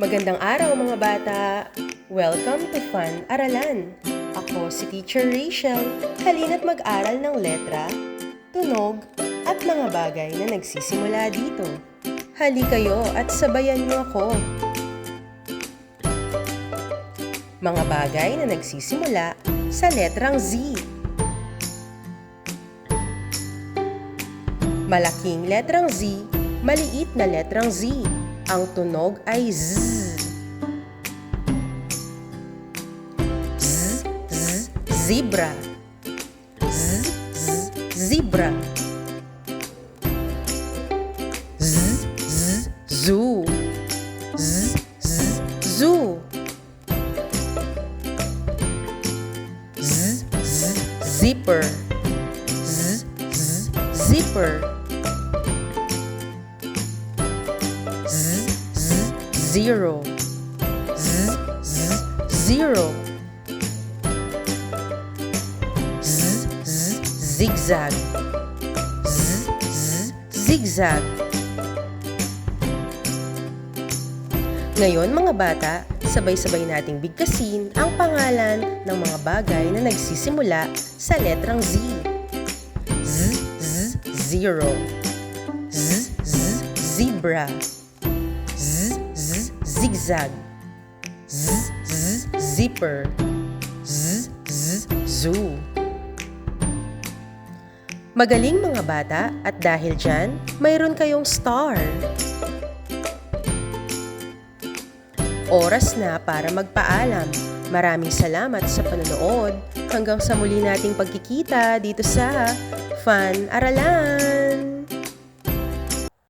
Magandang araw mga bata! Welcome to Fun Aralan! Ako si Teacher Rachel. Halina't mag-aral ng letra, tunog, at mga bagay na nagsisimula dito. Hali kayo at sabayan niyo ako. Mga bagay na nagsisimula sa letrang Z. Malaking letrang Z, maliit na letrang Z. Ang tunog ay Z. Zebra. Z, Z, zebra. Z, Z, zoo. Z, Z, zoo. Z, Z, zipper. Z, Z, zipper. Z, Z, zero. Z, Z, zero. Zigzag. Z, Z, zigzag. Ngayon mga bata, sabay-sabay nating bigkasin ang pangalan ng mga bagay na nagsisimula sa letrang Z. Z, Z, zero. Z, Z, zebra. Z, Z, zigzag. Z, Z, zipper. Z, Z, zoo. Magaling mga bata at dahil dyan, mayroon kayong star. Oras na para magpaalam. Maraming salamat sa panonood. Hanggang sa muli nating pagkikita dito sa Fun Aralan!